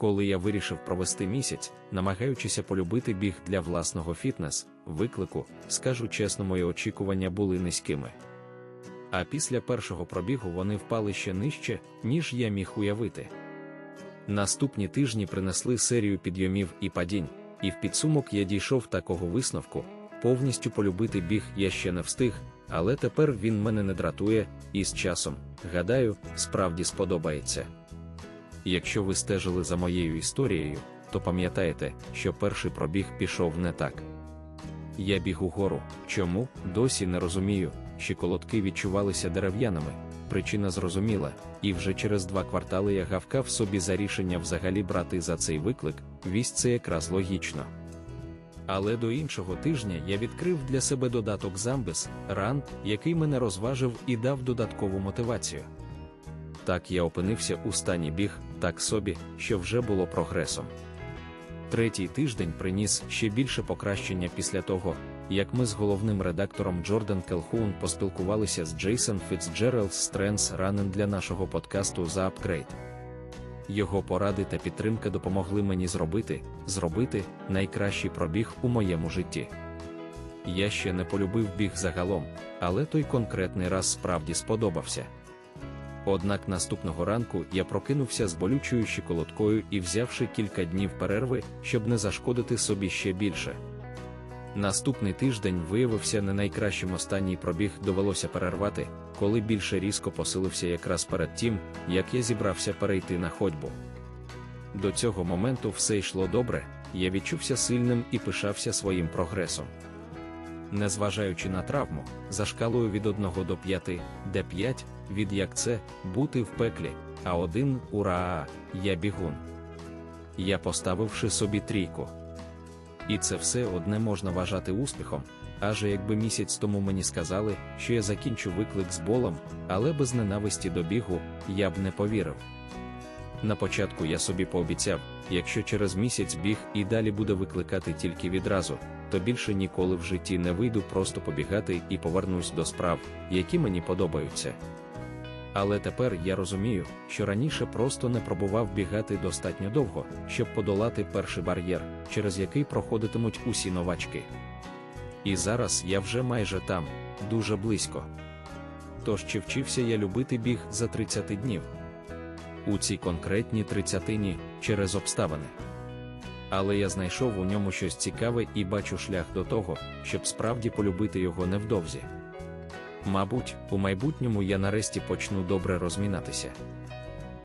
коли я вирішив провести місяць, намагаючися полюбити біг для власного фітнес, виклику, скажу чесно, мої очікування були низькими. А після першого пробігу вони впали ще нижче, ніж я міг уявити. Наступні тижні принесли серію підйомів і падінь, і в підсумок я дійшов такого висновку, повністю полюбити біг я ще не встиг, але тепер він мене не дратує, і з часом, гадаю, справді сподобається. Якщо ви стежили за моєю історією, то пам'ятаєте, що перший пробіг пішов не так. Я біг угору, чому досі не розумію, щиколотки відчувалися дерев'яними, причина зрозуміла, і вже через два квартали я гавкав собі за рішення взагалі брати за цей виклик, вість це якраз логічно. Але до іншого тижня я відкрив для себе додаток Замбис, ран, який мене розважив і дав додаткову мотивацію. Так я опинився у стані біг, так собі, що вже було прогресом. Третій тиждень приніс ще більше покращення після того, як ми з головним редактором Джордан Келхун поспілкувалися з Джейсон Фіцджералд Trends Running для нашого подкасту за апгрейд. Його поради та підтримка допомогли мені зробити, зробити найкращий пробіг у моєму житті. Я ще не полюбив біг загалом, але той конкретний раз справді сподобався. Однак наступного ранку я прокинувся з болючою щиколоткою і взявши кілька днів перерви, щоб не зашкодити собі ще більше. Наступний тиждень виявився не найкращим останній пробіг довелося перервати, коли більше різко посилився якраз перед тим, як я зібрався перейти на ходьбу. До цього моменту все йшло добре, я відчувся сильним і пишався своїм прогресом. Незважаючи на травму, за шкалою від 1 до 5, де 5, від як це бути в пеклі, а 1 ура, я бігун. Я поставивши собі трійку. І це все одне можна вважати успіхом, аже якби місяць тому мені сказали, що я закінчу виклик з болем, але без ненависті до бігу я б не повірив. На початку я собі пообіцяв, якщо через місяць біг і далі буде викликати тільки відразу, то більше ніколи в житті не вийду просто побігати і повернусь до справ, які мені подобаються. Але тепер я розумію, що раніше просто не пробував бігати достатньо довго, щоб подолати перший бар'єр, через який проходитимуть усі новачки. І зараз я вже майже там, дуже близько. Тож чи вчився я любити біг за 30 днів? У цій конкретній тридцятині через обставини. Але я знайшов у ньому щось цікаве і бачу шлях до того, щоб справді полюбити його невдовзі. Мабуть, у майбутньому я нарешті почну добре розмінатися.